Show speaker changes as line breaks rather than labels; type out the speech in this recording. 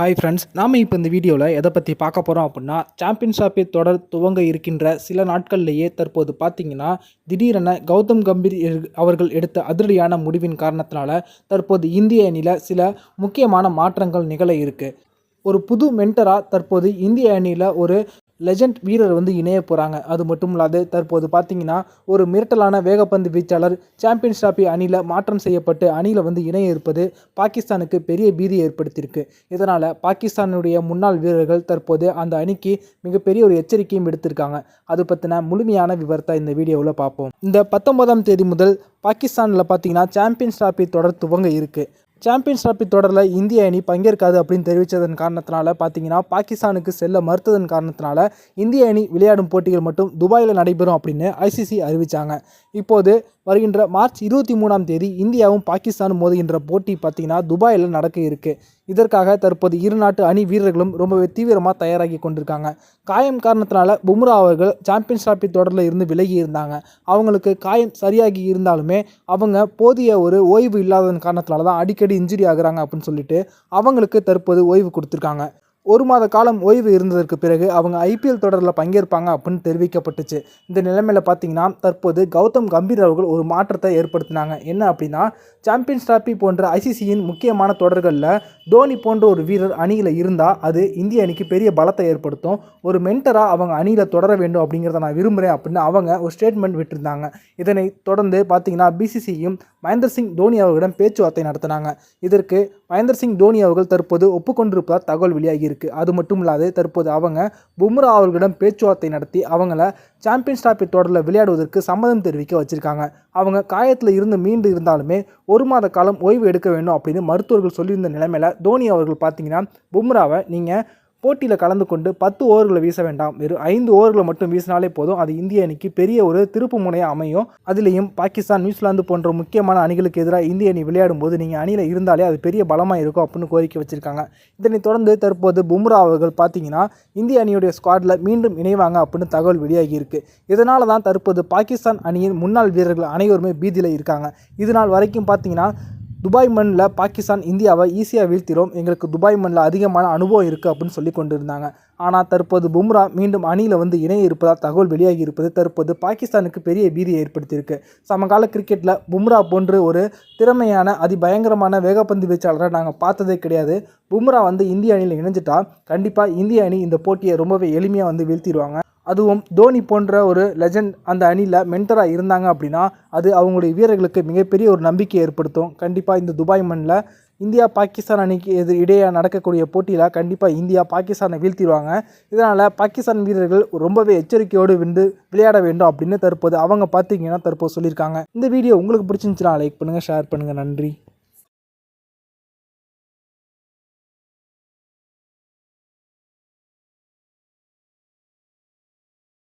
Hi friends நாம் இப்போ இந்த வீடியோவில் எதை பற்றி பார்க்க போகிறோம் அப்படின்னா சாம்பியன் ஷாப்பை தொடர் துவங்க இருக்கின்ற சில நாட்கள்லேயே தற்போது பார்த்தீங்கன்னா திடீரென கௌதம் கம்பீர் அவர்கள் எடுத்த அதிரடியான முடிவின் காரணத்தினால தற்போது இந்திய அணியில் சில முக்கியமான மாற்றங்கள் நிகழ இருக்குது ஒரு புது மென்டராக தற்போது இந்திய அணியில் ஒரு லெஜண்ட் வீரர் வந்து இணைய போகிறாங்க அது மட்டும் இல்லாது தற்போது பார்த்தீங்கன்னா ஒரு மிரட்டலான வேகப்பந்து வீச்சாளர் சாம்பியன்ஸ் டிராபி அணியில் மாற்றம் செய்யப்பட்டு அணியில் வந்து இணைய இருப்பது பாகிஸ்தானுக்கு பெரிய பீதியை ஏற்படுத்தியிருக்கு. இதனால் பாகிஸ்தானுடைய முன்னாள் வீரர்கள் தற்போது அந்த அணிக்கு மிகப்பெரிய ஒரு எச்சரிக்கையும் எடுத்திருக்காங்க அது பற்றின முழுமையான விவரத்தை இந்த வீடியோவில் பார்ப்போம். இந்த பத்தொன்பதாம் தேதி முதல் பாகிஸ்தானில் பார்த்தீங்கன்னா சாம்பியன்ஸ் டிராபி தொடர் துவங்க இருக்குது சாம்பியன்ஸ் டிராஃபி தொடரில் இந்திய அணி பங்கேற்காது அப்படின்னு தெரிவித்ததன் காரணத்தினால பார்த்தீங்கன்னா பாகிஸ்தானுக்கு செல்ல மறுத்ததன் காரணத்தினால இந்திய அணி விளையாடும் போட்டிகள் மட்டும் துபாயில் நடைபெறும் அப்படின்னு ஐசிசி அறிவித்தாங்க இப்போது வருகின்ற மார்ச் இருபத்தி மூணாம் தேதி இந்தியாவும் பாகிஸ்தானும் மோதுகின்ற போட்டி பார்த்தீங்கன்னா துபாயில் நடக்க இருக்குது இதற்காக தற்போது இரு நாட்டு அணி வீரர்களும் ரொம்பவே தீவிரமாக தயாராகி கொண்டிருக்காங்க. காயம் காரணத்தினால பும்ரா அவர்கள் சாம்பியன்ஸ் டிராபி தொடரில் இருந்து விலகி இருந்தாங்க. அவங்களுக்கு காயம் சரியாகி இருந்தாலுமே அவங்க போதிய ஒரு ஓய்வு இல்லாததன் காரணத்தினால தான் அடிக்கடி இன்ஜுரி ஆகுறாங்க அப்படின்னு சொல்லிட்டு அவங்களுக்கு தற்போது ஓய்வு கொடுத்துருக்காங்க. ஒரு மாத காலம் ஓய்வு இருந்ததற்கு பிறகு அவங்க ஐபிஎல் தொடரில் பங்கேற்பாங்க அப்படின்னு தெரிவிக்கப்பட்டுச்சு. இந்த நிலைமையில் பார்த்தீங்கன்னா தற்போது கௌதம் கம்பீர் அவர்கள் ஒரு மாற்றத்தை ஏற்படுத்தினாங்க. என்ன அப்படின்னா சாம்பியன்ஸ் டிராஃபி போன்ற ஐசிசியின் முக்கியமான தொடர்களில் தோனி போன்ற ஒரு வீரர் அணியில் இருந்தால் அது இந்திய அணிக்கு பெரிய பலத்தை ஏற்படுத்தும். ஒரு மென்டராக அவங்க அணியில் தொடர வேண்டும் அப்படிங்கிறத நான் விரும்புகிறேன் அப்படின்னு அவங்க ஒரு ஸ்டேட்மெண்ட் விட்டிருந்தாங்க. இதனை தொடர்ந்து பார்த்தீங்கன்னா பிசிசியும் மகேந்திர சிங் தோனி அவர்களிடம் பேச்சுவார்த்தை நடத்தினாங்க. இதற்கு மகேந்திர சிங் தோனி அவர்கள் தற்போது ஒப்புக்கொண்டிருப்பதாக தகவல் வெளியாகி இருக்கு. அது மட்டும் இல்லாது தற்போது அவங்க பும்ரா அவர்களிடம் பேச்சுவார்த்தை நடத்தி அவங்கள சாம்பியன்ஸ் டிராபி தொடரில் விளையாடுவதற்கு சம்மதம் தெரிவிக்க வச்சுருக்காங்க. அவங்க காயத்தில் இருந்து மீண்டு இருந்தாலுமே ஒரு மாத காலம் ஓய்வு எடுக்க வேண்டும் அப்படின்னு மருத்துவர்கள் சொல்லியிருந்த நிலைமையில் தோனி அவர்கள் பார்த்தீங்கன்னா பும்ராவை நீங்கள் போட்டியில் கலந்து கொண்டு பத்து ஓவர்களை வீச வேண்டாம். வெறும் ஐந்து ஓவர்களை மட்டும் வீசினாலே போதும். அது இந்திய அணிக்கு பெரிய ஒரு திருப்பு முனையாக அமையும். அதுலேயும் பாகிஸ்தான் நியூசிலாந்து போன்ற முக்கியமான அணிகளுக்கு எதிராக இந்திய அணி விளையாடும் போது நீங்கள் அணியில் இருந்தாலே அது பெரிய பலமாக இருக்கும் அப்படின்னு கோரிக்கை வச்சுருக்காங்க. இதனைத் தொடர்ந்து தற்போது பும்ரா அவர்கள் பார்த்தீங்கன்னா இந்திய அணியுடைய ஸ்குவாடில் மீண்டும் இணைவாங்க அப்படின்னு தகவல் வெளியாகி இருக்குது இதனால தான் தற்போது பாகிஸ்தான் அணியின் முன்னாள் வீரர்கள் அனைவருமே பீதியில் இருக்காங்க. இது நாள் வரைக்கும் பார்த்தீங்கன்னா துபாய் மண்ணில் பாகிஸ்தான் இந்தியாவை ஈஸியாக வீழ்த்திடும் எங்களுக்கு துபாய் மண்ணில் அதிகமான அனுபவம் இருக்குது அப்படின்னு சொல்லி கொண்டு இருந்தாங்க ஆனால் தற்போது பும்ரா மீண்டும் அணியில் வந்து இணைய இருப்பதாக தகவல் வெளியாகி இருப்பது தற்போது பாகிஸ்தானுக்கு பெரிய பீதியை ஏற்படுத்தியிருக்கு. சமகால கிரிக்கெட்டில் பும்ரா போன்று ஒரு திறமையான அதிபயங்கரமான வேகப்பந்து வீச்சாளரை நாங்கள் பார்த்ததே கிடையாது. பும்ரா வந்து இந்திய அணியில் இணைஞ்சிட்டா கண்டிப்பாக இந்திய அணி இந்த போட்டியை ரொம்பவே எளிமையாக வந்து வீழ்த்திடுவாங்க. அதுவும் தோனி போன்ற ஒரு லெஜண்ட் அந்த அணியில் மென்டராக இருந்தாங்க அப்படின்னா அது அவங்களுடைய வீரர்களுக்கு மிகப்பெரிய ஒரு நம்பிக்கை ஏற்படுத்தும். கண்டிப்பாக இந்த துபாய் மண்ணில் இந்தியா பாகிஸ்தான் அணிக்கு எதிர் இடையே நடக்கக்கூடிய போட்டியில் கண்டிப்பாக இந்தியா பாகிஸ்தானை வீழ்த்திடுவாங்க. இதனால் பாகிஸ்தான் வீரர்கள் ரொம்பவே எச்சரிக்கையோடு விண்டு விளையாட வேண்டும் அப்படின்னு தற்போது அவங்க பார்த்தீங்கன்னா தற்போது சொல்லியிருக்காங்க. இந்த வீடியோ உங்களுக்கு பிடிச்சிருந்துச்சுன்னா லைக் பண்ணுங்கள் ஷேர் பண்ணுங்கள் நன்றி.